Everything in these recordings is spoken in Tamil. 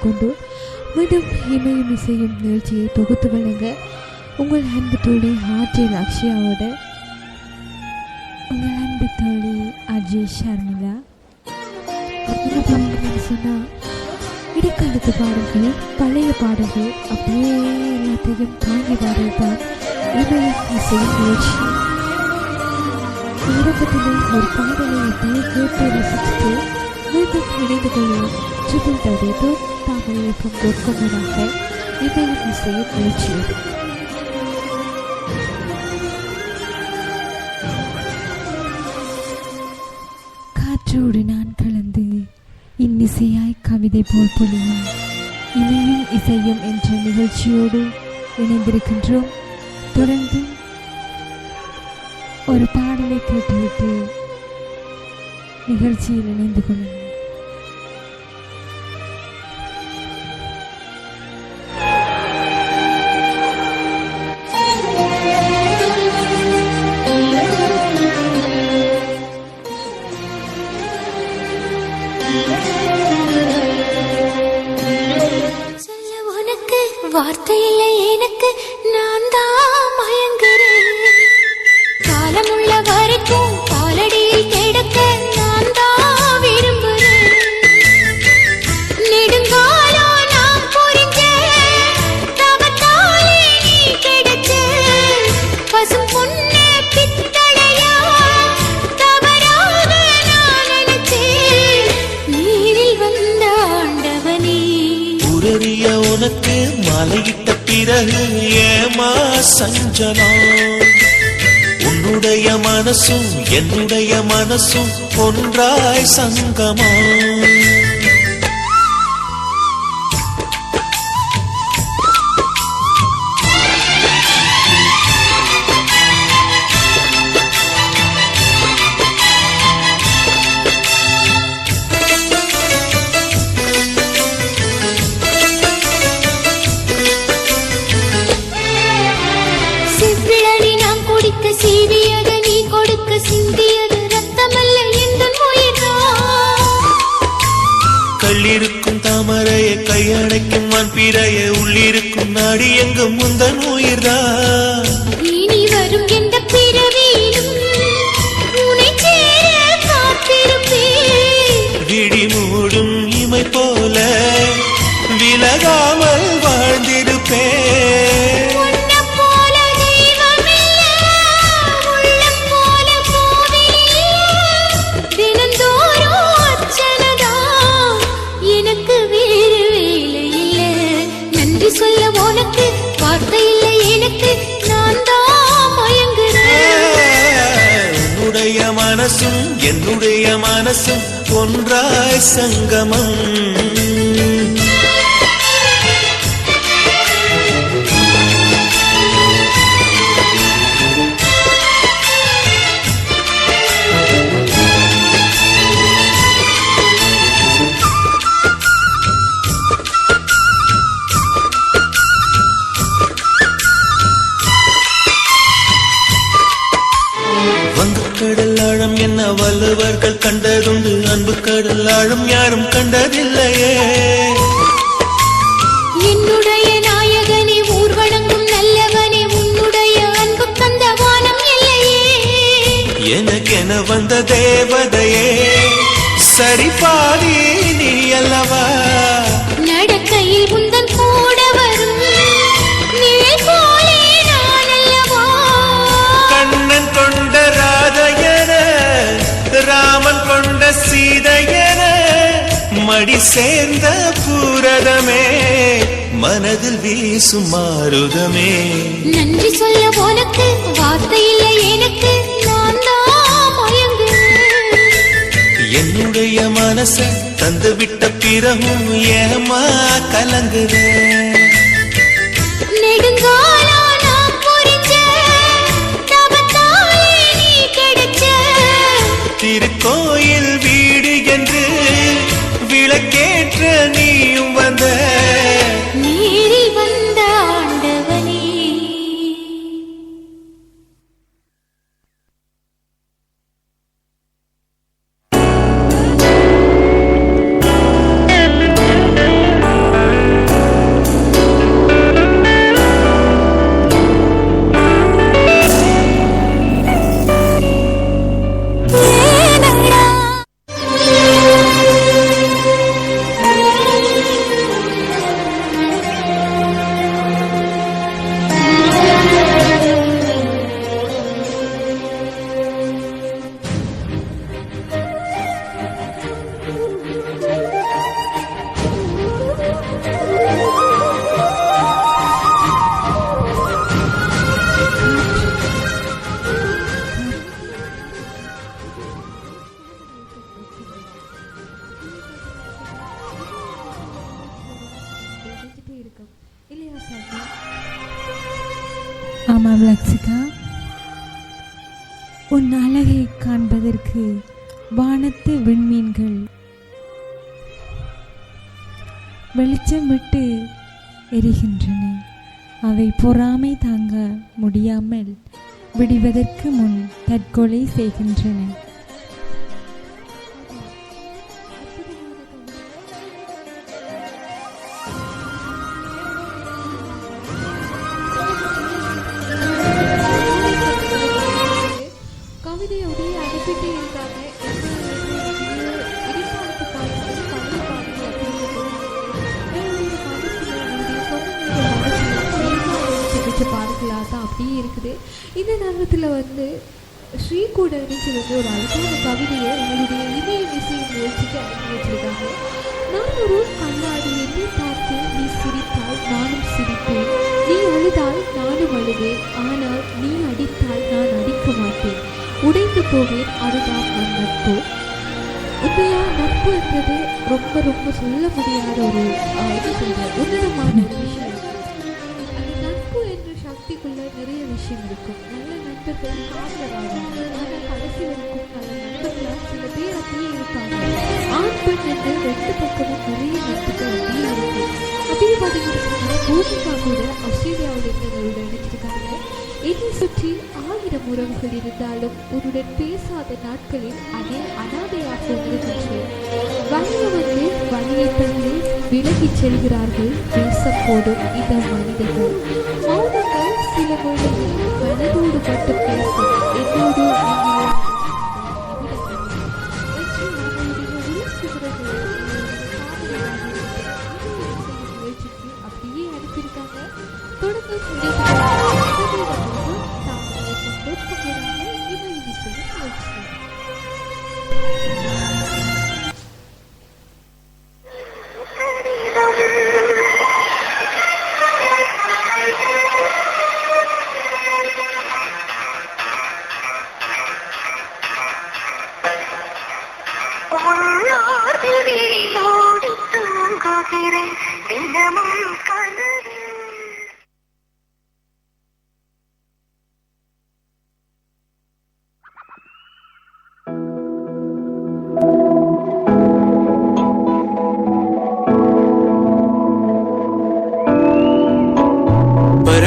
கொண்டு மீண்டும் இமையும் இசையும் நிகழ்ச்சியை தொகுத்து வழங்க உங்கள் அன்பு தோழி ஆர்ஜே அக்ஷயாவோட உங்கள் அன்பு தோழி அஜய் ஷர்மிளா. என்ன சொன்னால் இடைக்காலத்து பாடல்கள் பழைய பாடல்கள் அப்படியே எல்லாத்தையும் தாங்கி பாடல் தான் இமையும் இசையும் நிகழ்ச்சி. ஆரம்பத்திலே ஒரு பாடலை அப்படியே கேட்டு ரசிச்சுட்டு மீண்டும் இணைந்து கொள்வோம் ட்ரிபிள் டபிள்யூ தாமரை இயக்கம் கொண்டாக இமையும் இசையும் முயற்சியும் காற்றோடு நான் கலந்து இன்னிசையாய் கவிதை போல் பொழியும். இனியும் இசையும் என்ற நிகழ்ச்சியோடு இணைந்திருக்கின்றோம். தொடர்ந்து ஒரு பாடலை கேட்டுவிட்டு நிகழ்ச்சியில் இணைந்து கொள்ளுங்கள். சஞ்சனா உன்னுடைய மனசும் என்னுடைய மனசும் ஒன்றாய் சங்கமா. குடிக்க சீவியது நீ கொடுக்க சிந்தியது ரத்தமல்ல எந்த கள்ளிருக்கும் தாமரைய கையடைக்கும் வான்பிறைய உள்ளிருக்கும் நாடி எங்கும் முந்தன் உயிர்தான். இனி வரும் எந்த பிறவியிலும் விடி மூடும் இமை போல விலகாமல் வாழ்ந்திருப்பேன். ஒன்றாய் சங்கமம். ஆழம் யாரும் கண்டதில்லையே. என்னுடைய நாயகனே ஊர்வலங்கும் நல்லவனே உன்னுடைய அன்பு தந்த வானம் இல்லையே. எனக்கென வந்த தேவதையே சரி பாதி நீ அல்லவா? நடக்கையில் உந்தன் கூட வரும் நிழல் போலே நான் அல்லவா? கண்ணன் கொண்ட ராதையன ராமன் கொண்ட சீதையன மடி சேர்ந்த பூரதமே மனதில் வீசும் மாருதமே. நன்றி சொல்ல உனக்கு வார்த்தை இல்லை எனக்கு என்னுடைய மனச தந்து விட்ட பிறகும் ஏமா கிடைச்ச. திருக்கோயில் ஆமாம் லக்ஷிகா உன் அழகை காண்பதற்கு வானத்து விண்மீன்கள். வெளிச்சம் விட்டு எரிகின்றன. அவை பொறாமை தாங்க முடியாமல் விடுவதற்கு முன் தற்கொலை செய்கின்றன. பார்த்தா அப்படியே இருக்குது. இந்த நேரத்தில் வந்து ஸ்ரீ கூட வந்து ஒரு அழகான கவிதையை உங்களுடைய இணைய இசையை முயற்சிக்கு அனுப்பி வச்சிருக்காங்க. நான் ஒரு கண்ணாடி என்னை பார்த்து நீ சிரித்தால் நானும் சிரிப்பேன். நீ அழுதால் நானும் அழுவேன். ஆனால் நீ அடித்தால் நான் அடிக்க மாட்டேன். உடைந்து போவேன் அதுதான் நம் நட்பு. உண்மையா நட்பு என்றது ரொம்ப ரொம்ப சொல்ல முடியாத ஒரு என்ன உன்னதமான விஷயம் என்ற சக்திக்குள்ள நிறைய விஷயம் இருக்கும். நல்ல நண்பர்கள் காதலாவாங்க ஆனால் கடைசி வரைக்கும் நல்ல நண்பர்களாக சில பேர் அப்படியே இருப்பாங்க ஆண் பெண் என்று ரெண்டு பக்கமும் நிறைய நட்புகள் அப்படியே இருக்கு அப்படியே பார்த்தீங்கன்னா பூமிகா கூட ஆஸ்திரேலியாவில் இருந்தவரோட நினைச்சிருக்காங்க என்னை சுற்றி ஆயிரம் உறவுகள் இருந்தாலும் உன்னுடன் பேசாத நாட்களில் அதே அனாதையாக உணர்கின்றேன் வழிய வந்து விலகிச் செல்கிறார்கள். பேசப்போடும் இந்த மனிதர்கள். மௌனம் Thank you.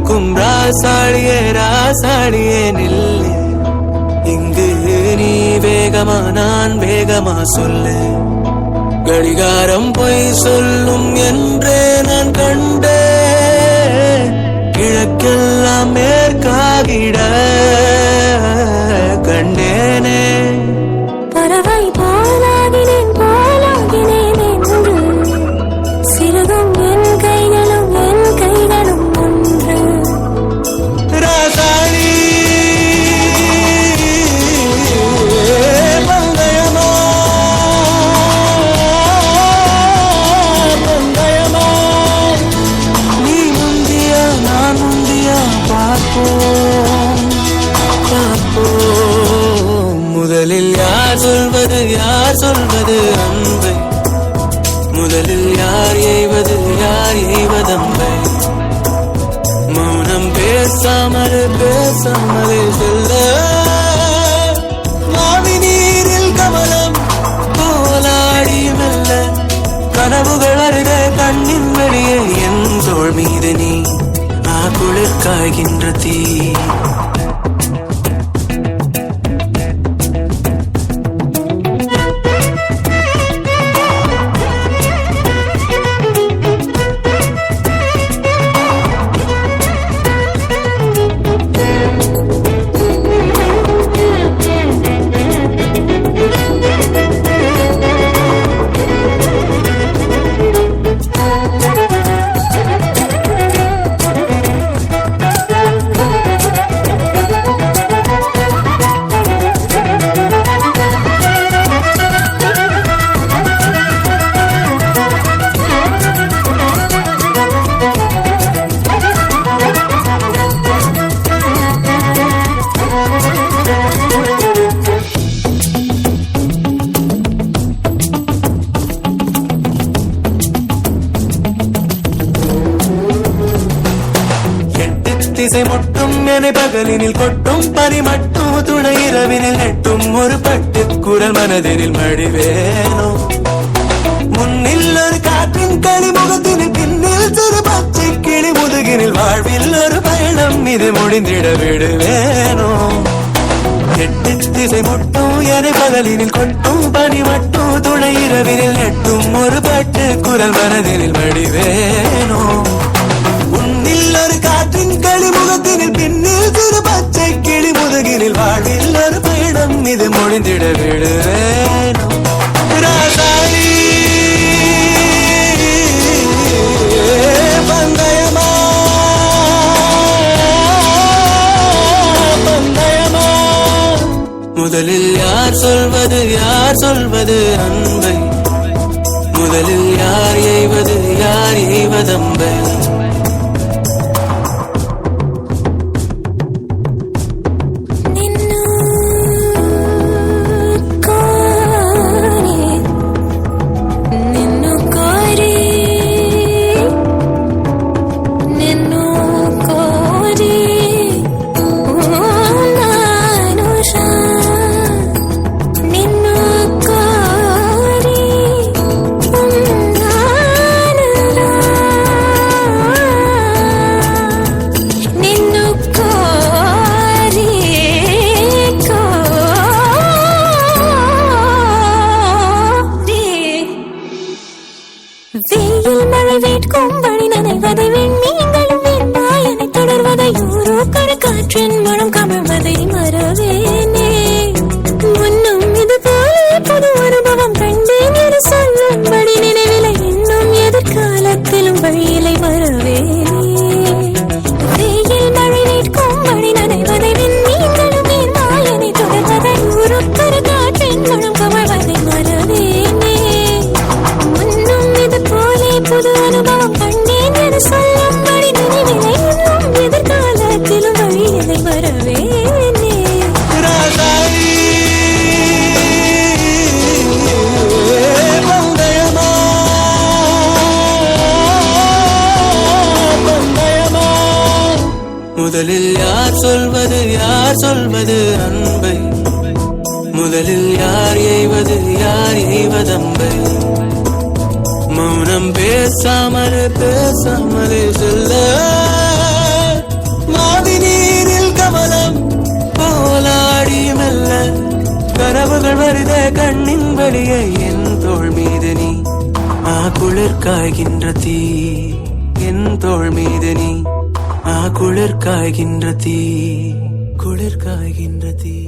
பறக்கும் ராசாடியே ராசாடியே நில்லு. இங்கு நீ வேகமா நான் வேகமா சொல்லு. கடிகாரம் போய் சொல்லும் என்றே நான் கண்டே கிழக்கெல்லாம் மேற்காகிட கண்டேனே. பறவை போலாகினேன் போலாகினேன் முதலில் யார் சொல்வது யார் சொல்வது அன்பை? முதலில் யார் எய்வது யார் எய்வதம்பை மௌனம் பேசாமல் பேசாமலே செல்ல. மாவி நீரில் கமலம் போலாடி மெல்ல. கனவுகள் அருக கண்ணின் வெளியே என் தோள் மீது நீ ஆ குளிர் தீ. திசை முட்டும் என பகலினில் கொட்டும் பனி மட்டும் துணை இரவினில் நெட்டும் ஒரு பட்டு குரல் மனதினில் மடிவேனோ. முன்னில் ஒரு காற்றின் களிமுகத்தினில் பின்னில் சிறு பச்சை கிளி முதுகினில் வாழ்வில் ஒரு பயணம் இது முடிந்திட விடுவேனோ. எட்டு திசை முட்டும் என பகலினில் கொட்டும் பனி மட்டும் துணை இரவினில் நெட்டும் ஒரு பட்டு குரல் மனதினில் மடிவேனோ. இது முடிந்திட விடுவேன்? ராசாயி பந்தயமா? பந்தயமா? முதலில் யார் சொல்வது யார் சொல்வது அன்பை? முதலில் யார் எய்வது யார் எய்வதம்பை முதலில் யார் சொல்வது யார் சொல்வது அன்பை? முதலில் யார் எய்வது யார் எய்வதம்பை? மௌனம் பேசாமலே பேசாமலே சொல்ல. மாவி நீரில் கமலம் போலாடி மெல்ல. கனவுகள் வருத கண்ணின் வழியை என் தோல் மீது நீ. ஆ குளிர் தீ என் தோல் மீது நீ. குளிர் காய்கின்ற தீ குளிர் காய்கின்ற தீ.